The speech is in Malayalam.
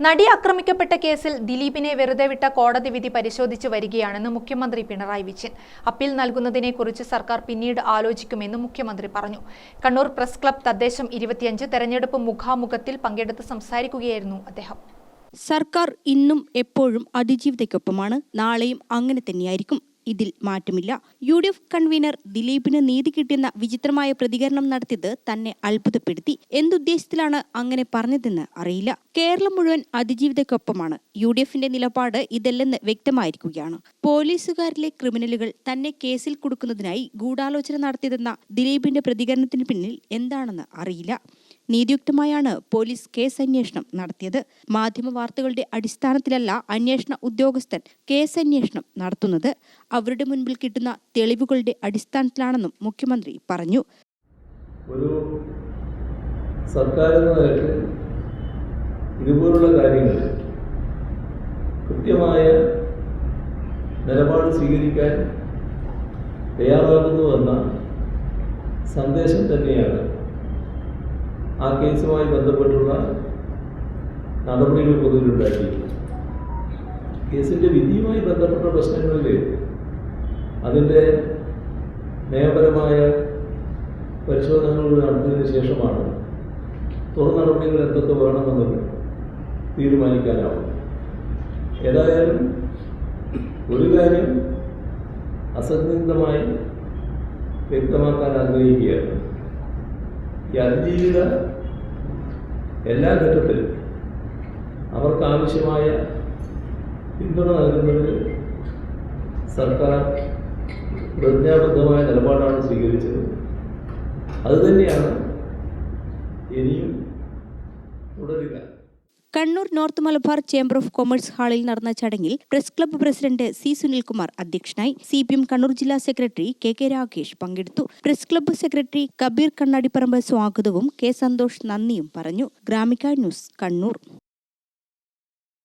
നടി ആക്രമിക്കപ്പെട്ട കേസിൽ ദിലീപിനെ വെറുതെ വിട്ട കോടതി വിധി പരിശോധിച്ചു വരികയാണെന്ന് മുഖ്യമന്ത്രി പിണറായി വിജയൻ. അപ്പീൽ നൽകുന്നതിനെക്കുറിച്ച് സർക്കാർ പിന്നീട് ആലോചിക്കുമെന്ന് മുഖ്യമന്ത്രി പറഞ്ഞു. കണ്ണൂർ പ്രസ് ക്ലബ് തദ്ദേശം ഇരുപത്തിയഞ്ച് തെരഞ്ഞെടുപ്പ് മുഖാമുഖത്തിൽ പങ്കെടുത്ത് സംസാരിക്കുകയായിരുന്നു അദ്ദേഹം. സർക്കാർ ഇന്നും എപ്പോഴും അതിജീവിതയ്ക്കൊപ്പമാണ്. നാളെയും അങ്ങനെ തന്നെയായിരിക്കും. ഇതിൽ മാറ്റമില്ല. യു ഡി എഫ് കൺവീനർ ദിലീപിന് നീതി കിട്ടിയെന്ന വിചിത്രമായ പ്രതികരണം നടത്തിയത് തന്നെ അത്ഭുതപ്പെടുത്തി. എന്തുദ്ദേശത്തിലാണ് അങ്ങനെ പറഞ്ഞതെന്ന് അറിയില്ല. കേരളം മുഴുവൻ അതിജീവിതയ്ക്കൊപ്പമാണ്. യു ഡി എഫിന്റെ നിലപാട് ഇതല്ലെന്ന് വ്യക്തമായിരിക്കുകയാണ്. പോലീസുകാരിലെ ക്രിമിനലുകൾ തന്നെ കേസിൽ കൊടുക്കുന്നതിനായി ഗൂഢാലോചന നടത്തിയതെന്ന ദിലീപിന്റെ പ്രതികരണത്തിന് പിന്നിൽ എന്താണെന്ന് അറിയില്ല. നീതിയുക്തമായാണ് പോലീസ് കേസ് അന്വേഷണം നടത്തിയത്. മാധ്യമ വാർത്തകളുടെ അടിസ്ഥാനത്തിലല്ല അന്വേഷണ ഉദ്യോഗസ്ഥൻ കേസ് അന്വേഷണം നടത്തുന്നത്. അവരുടെ മുൻപിൽ കിട്ടുന്ന തെളിവുകളുടെ അടിസ്ഥാനത്തിലാണെന്നും മുഖ്യമന്ത്രി പറഞ്ഞു. ഒരു സർക്കാർ ഇതുപോലുള്ള കാര്യങ്ങൾ കൃത്യമായ നിലപാട് സ്വീകരിക്കാൻ തയ്യാറാകുന്നുവെന്ന സന്ദേശം തന്നെയാണ് ആ കേസുമായി ബന്ധപ്പെട്ടുള്ള നടപടികൾ പൊതുവിലുണ്ടാക്കിയത് കേസിന്റെ വിധിയുമായി ബന്ധപ്പെട്ട പ്രശ്നങ്ങളിൽ അതിന്റെ നിയമപരമായ പരിശോധനകൾ നടത്തിയതിന് ശേഷമാണ് തുടർ നടപടികൾ എന്തൊക്കെ വേണമെന്നത് തീരുമാനിക്കാനാവും ഏതായാലും ഒരു കാര്യം അസന്നിഗ്ധമായി വ്യക്തമാക്കാൻ ആഗ്രഹിക്കുകയാണ്. ഈ അതിജീവിത എല്ലാ ഘട്ടത്തിലും അവർക്ക് ആവശ്യമായ പിന്തുണ നൽകുന്നതിന് സർക്കാർ പ്രതിജ്ഞാബദ്ധമായ നിലപാടാണ് സ്വീകരിച്ചത്. അതുതന്നെയാണ് ഇനിയും തുടരുക. Kannur north Malabar chamber of commerce ഹാളിൽ നടന്ന ചടങ്ങിൽ press club president C Sunilkumar അധ്യക്ഷനായി സി പി എം കണ്ണൂർ ജില്ലാ സെക്രട്ടറി കെ കെ രാകേഷ് പങ്കെടുത്തു. Press club secretary Kabeer Kannadiparamba സ്വാഗതവും കെ സന്തോഷ് നന്ദിയും പറഞ്ഞു. ഗ്രാമിക ന്യൂസ് കണ്ണൂർ.